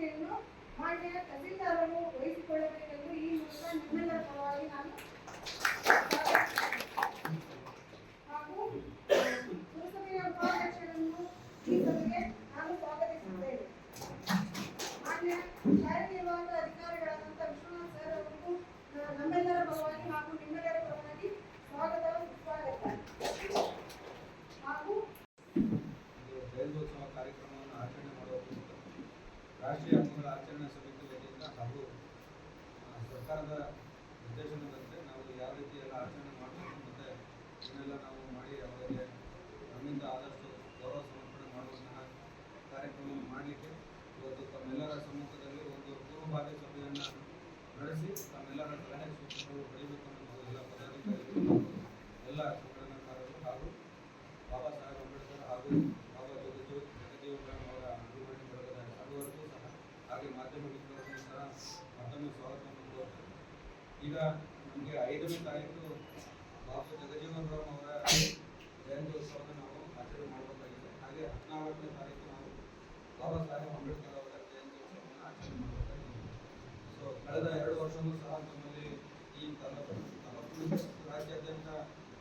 ಹೊಣೆಗಾರಿಕೆಯನ್ನು ಮಾಡಿದ ತಹಸೀಲ್ದಾರರು ವಹಿಸಿಕೊಳ್ಳಬೇಕೆಂದು ಈ ಮೂಲಕ ನಿಮ್ಮೆಲ್ಲರ ಪರವಾಗಿ ನಾನು ಹಾಗೂ ಪುರಸಭೆಯ ಉಪಾಧ್ಯಕ್ಷರನ್ನು ಈ ಸಭೆಗೆ ನಾನು ಸ್ವಾಗತಿಸುತ್ತೇನೆ. ಮಾನ್ಯ ಕಾರ್ಯನಿರ್ವಾಹಕ ಅಧಿಕಾರಿಗಳಾದಂಥ ವಿಶ್ವನಾಥ್ ಸರ್ ಅವರಿಗೂ ನಮ್ಮೆಲ್ಲರ ಪರವಾಗಿ ಹಾಗೂ ನಿಮ್ಮೆಲ್ಲರ ಸರ್ಕಾರದ ನಿರ್ದೇಶನದಂತೆ ನಾವು ಯಾವ ರೀತಿ ಎಲ್ಲ ಆಚರಣೆ ಮಾಡಬೇಕು ಮತ್ತು ಇದನ್ನೆಲ್ಲ ನಾವು ಮಾಡಿ ಅವರಿಗೆ ನಮ್ಮಿಂದ ಆದಷ್ಟು ಗೌರವ ಸಮರ್ಪಣೆ ಮಾಡುವಂತಹ ಕಾರ್ಯಕ್ರಮ ಮಾಡಲಿಕ್ಕೆ ಇವತ್ತು ತಮ್ಮೆಲ್ಲರ ಸಮ್ಮುಖದಲ್ಲಿ ಒಂದು ಪೂರ್ವಭಾವಿ ಸಭೆಯನ್ನು ನಡೆಸಿ ತಮ್ಮೆಲ್ಲರ ಸಲಹೆ ಸೂಚನೆಗಳು ಪಡೆಯಬೇಕು ಅನ್ನೋದು ಎಲ್ಲ ಪದಾಧಿಕಾರಿಗಳು ಎಲ್ಲ ಸಂಘಟನಾಕಾರರು ಹಾಗೂ ಬಾಬಾ ಸಾಹೇಬ್ ಅಂಬೇಡ್ಕರ್ ಹಾಗೂ ಬಾಬಾ ಜಗಜೀವ ಜಗಜೀವರಾಮ್ ಅವರ ಅಭಿಮಾನಿ ಬಳಗದ ಸರ್ವರಿಗೂ ಸಹ ಹಾಗೆ ಮಾಧ್ಯಮ ಮಿತ್ರರಿಗೂ ಸಹ ಮತ್ತೊಮ್ಮೆ ಸ್ವಾಗತವನ್ನು ಕೋರ್ತೇನೆ ಈಗ ನಮಗೆ ಐದನೇ ತಾರೀಕು ಬಾಬು ಜಗಜೀವನ್ ರಾಮ್ ಅವರ ಜಯಂತಿ ಉತ್ಸವವನ್ನು ನಾವು ಆಚರಣೆ ಮಾಡಬೇಕಾಗಿದೆ. ಹಾಗೆ ಹದಿನಾಲ್ಕನೇ ತಾರೀಕು ನಾವು ಬಾಬಾ ಸಾಹೇಬ್ ಅಂಬೇಡ್ಕರ್ ಅವರ ಜಯಂತ್ಯೋತ್ಸವವನ್ನು ಆಚರಣೆ ಮಾಡಬೇಕಾಗಿದೆ. ಸೊ ಕಳೆದ ಎರಡು ವರ್ಷವೂ ಸಹ ನಮ್ಮಲ್ಲಿ ಈ ತಾಲೂಕು ತಾಲೂಕು ರಾಜ್ಯಾದ್ಯಂತ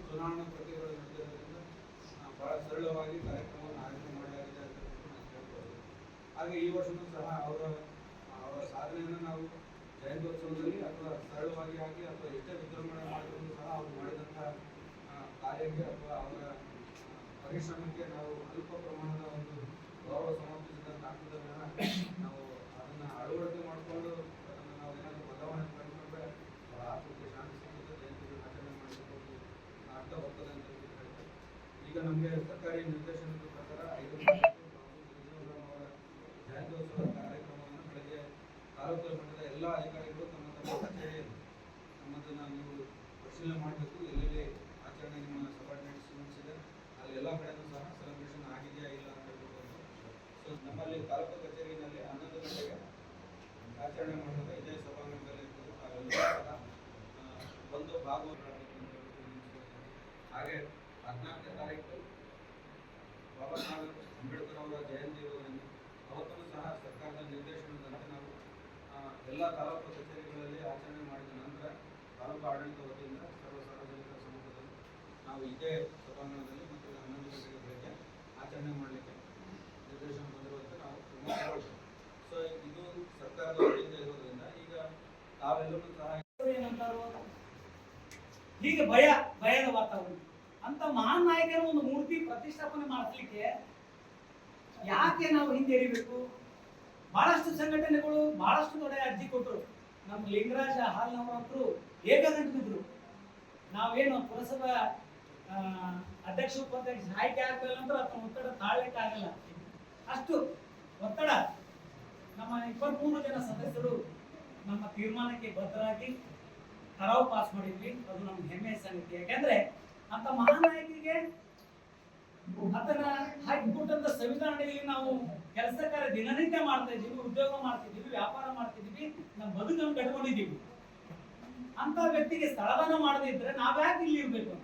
ಚುನಾವಣಾ ಪ್ರಕ್ರಿಯೆಗಳು ನಡೆದಿರೋದ್ರಿಂದ ಬಹಳ ಸರಳವಾಗಿ ಕಾರ್ಯಕ್ರಮವನ್ನು ಆಯೋಜನೆ ಮಾಡಲಾಗಿದೆ ಅಂತ ನಾನು ಕೇಳ್ಕೊಳ್ತೀನಿ ಹಾಗೆ ಈ ವರ್ಷವೂ ಸಹ ಅವರ ಪರಿಶ್ರಮಕ್ಕೆ ನಾವು ಅಲ್ಪ ಪ್ರಮಾಣದ ಒಂದು ಗೌರವ ಸಮರ್ಪಿಸಿದಂತ ಆಗ್ತದನ್ನ ನಾವು ಅದನ್ನ ಅಳವಡಿಕೆ ಮಾಡಿಕೊಂಡು ಅದನ್ನು ನಾವು ಏನಾದರೂ ಬದಲಾವಣೆ ಮಾಡಿಕೊಂಡ್ರೆ ಆತ್ಮಕ್ಕೆ ಶಾಂತಿ ಸಿಗುತ್ತೆ. ಜಯಂತಿಗಳನ್ನ ಆಚರಣೆ ಮಾಡಿಕೊಂಡು ಅರ್ಥ ಬರ್ತದೆ ಅಂತ ಹೇಳಿ ಹೇಳ್ತಾರೆ. ಈಗ ನಮಗೆ ಸರ್ಕಾರಿ ನಿರ್ದೇಶನದ ಪ್ರಕಾರ ಐದು ಅವರ ಜಯಂತ್ಯೋತ್ಸವ ಕಾರ್ಯಕ್ರಮವನ್ನು ಬೆಳಗ್ಗೆ ತಾಲೂಕು ಮಟ್ಟದ ಎಲ್ಲ ಅಧಿಕಾರಿಗಳು ತಮ್ಮ ತಮ್ಮ ಕಚೇರಿಯಲ್ಲಿ ನಮ್ಮದನ್ನು ನೀವು ಪರಿಶೀಲನೆ ಮಾಡಬೇಕು. ಎಲ್ಲೆಲ್ಲಿ ಆಚರಣೆ ನಿಮ್ಮ ಸಬಾರ್ಡಿನೇಟ್ಸ್ ಇದೆ ಎಲ್ಲ ಕಡೆನೂ ಸಹ ಸೆಲೆಬ್ರೇಷನ್ ಆಗಿದೆಯಾ ಇಲ್ಲ ಅಂತ ಹೇಳ್ಬೋದು ಸೊ ನಮ್ಮಲ್ಲಿ ತಾಲೂಕು ಕಚೇರಿಯಲ್ಲಿ ಹನ್ನೊಂದು ಗಂಟೆಗೆ ಆಚರಣೆ ಮಾಡಿದಾಗ ಇದೇ ಸಭಾಂಗಣದಲ್ಲಿ ಹೇಳ್ಬಿಟ್ಟು ವಿನಂತಿಸ್ಕೊಳ್ತೀನಿ. ಹಾಗೆ ಹದಿನಾಲ್ಕನೇ ತಾರೀಕು ಬಾಬಾ ಸಾಹೇಬ್ ಅಂಬೇಡ್ಕರ್ ಅವರ ಜಯಂತಿ ಅವತ್ತೂ ಸಹ ಸರ್ಕಾರದ ನಿರ್ದೇಶನದಂತೆ ನಾವು ಎಲ್ಲ ತಾಲೂಕು ಕಚೇರಿಗಳಲ್ಲಿ ಆಚರಣೆ ಮಾಡಿದ ನಂತರ ತಾಲೂಕು ಆಡಳಿತ ವತಿಯಿಂದ ಸರ್ವ ಸಾರ್ವಜನಿಕರ ಸಮೂಹದಲ್ಲಿ ನಾವು ಇದೇ ಸಭಾಂಗಣದಲ್ಲಿ ಮತ್ತು ಹನ್ನೊಂದು ಗಂಟೆಗೆ ಬೆಳಗ್ಗೆ ಆಚರಣೆ ಮಾಡಲಿಕ್ಕೆ ನಿರ್ದೇಶನ ಬಂದಿರುವಂತೆ ನಾವು ಕ್ರಮ ತಗೊಳ್ತೇವೆ ಸೊ ಇದು ಸರ್ಕಾರದ ವತಿಯಿಂದ ಇರೋದ್ರಿಂದ ಈಗ ತಾವೆಲ್ಲರೂ ಸಹ ಹೀಗೆ ಭಯ, ಭಯದ ವಾತಾವರಣ. ಅಂತ ಮಹಾನ್ ನಾಯಕರ ಒಂದು ಮೂರ್ತಿ ಪ್ರತಿಷ್ಠಾಪನೆ ಮಾಡಿಸ್ಲಿಕ್ಕೆ ಯಾಕೆ ನಾವು ಹಿಂದೆರಿಬೇಕು ಬಹಳಷ್ಟು ಸಂಘಟನೆಗಳು ಬಹಳಷ್ಟು ದೊಡ್ಡ ಅರ್ಜಿ ಕೊಟ್ಟರು. ನಮ್ಮ ಲಿಂಗರಾಜ ಹಾಲ್ನವರಂತರು ಏಕಗಂಟಿದ್ರು ನಾವೇನು ಪುರಸಭಾ ಅಧ್ಯಕ್ಷ, ಉಪಾಧ್ಯಕ್ಷ ಆಯ್ಕೆ ಆಗಲಿಲ್ಲ ಅಂದ್ರೆ ಅದನ್ನ ಒತ್ತಡ ತಾಳ್ಲಿಕ್ಕೆ ಆಗಲ್ಲ. ಅಷ್ಟು ಒತ್ತಡ. ನಮ್ಮ ಇಪ್ಪತ್ಮೂರು ಜನ ಸದಸ್ಯರು ನಮ್ಮ ತೀರ್ಮಾನಕ್ಕೆ ಬದ್ಧರಾಗಿ ಕರಾವು ಪಾಸ್ ಮಾಡಿದ್ವಿ. ಅದು ನಮ್ಗೆ ಹೆಮ್ಮೆ ಸಂಗತಿ ಯಾಕಂದ್ರೆ ಅಂತ ಮಹಾನಾಯಕಿಗೆ ಅದನ್ನ ಹಾಕಿಕೊಟ್ಟಂತ ಸಂವಿಧಾನದಲ್ಲಿ ನಾವು ಕೆಲಸ ಕಾರ್ಯ ದಿನನಿತ್ಯ ಮಾಡ್ತಾ ಇದ್ದೀವಿ, ಉದ್ಯೋಗ ಮಾಡ್ತಿದ್ದೀವಿ ವ್ಯಾಪಾರ ಮಾಡ್ತಿದ್ದೀವಿ ನಮ್ಮ ಬದುಕನ್ನು ಕಟ್ಕೊಂಡಿದ್ದೀವಿ. ಅಂತ ವ್ಯಕ್ತಿಗೆ ಸ್ಥಳದಾನ ಮಾಡದಿದ್ರೆ ನಾವ್ಯಾಕೆ ಇಲ್ಲಿ ಇರ್ಬೇಕು?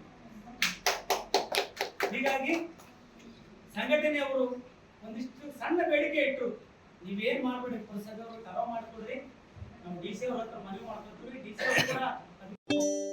ಹೀಗಾಗಿ ಸಂಘಟನೆಯವರು ಒಂದಿಷ್ಟು ಸಣ್ಣ ಬೇಡಿಕೆ ಇಟ್ಟರು ನೀವೇನ್ ಮಾಡ್ಬೇಡಿ ಪುರಸಭೆಯವರು ಕರಾವ್ ಮಾಡ್ಕೊಡ್ರಿ. ನಮ್ಮ ಡಿ ಸಿ ಅವ್ರ ಹತ್ರ ಮನವಿ ಮಾಡ್ಕೊಂತೀವಿ ಡಿ ಸಿ ಅವ್ರ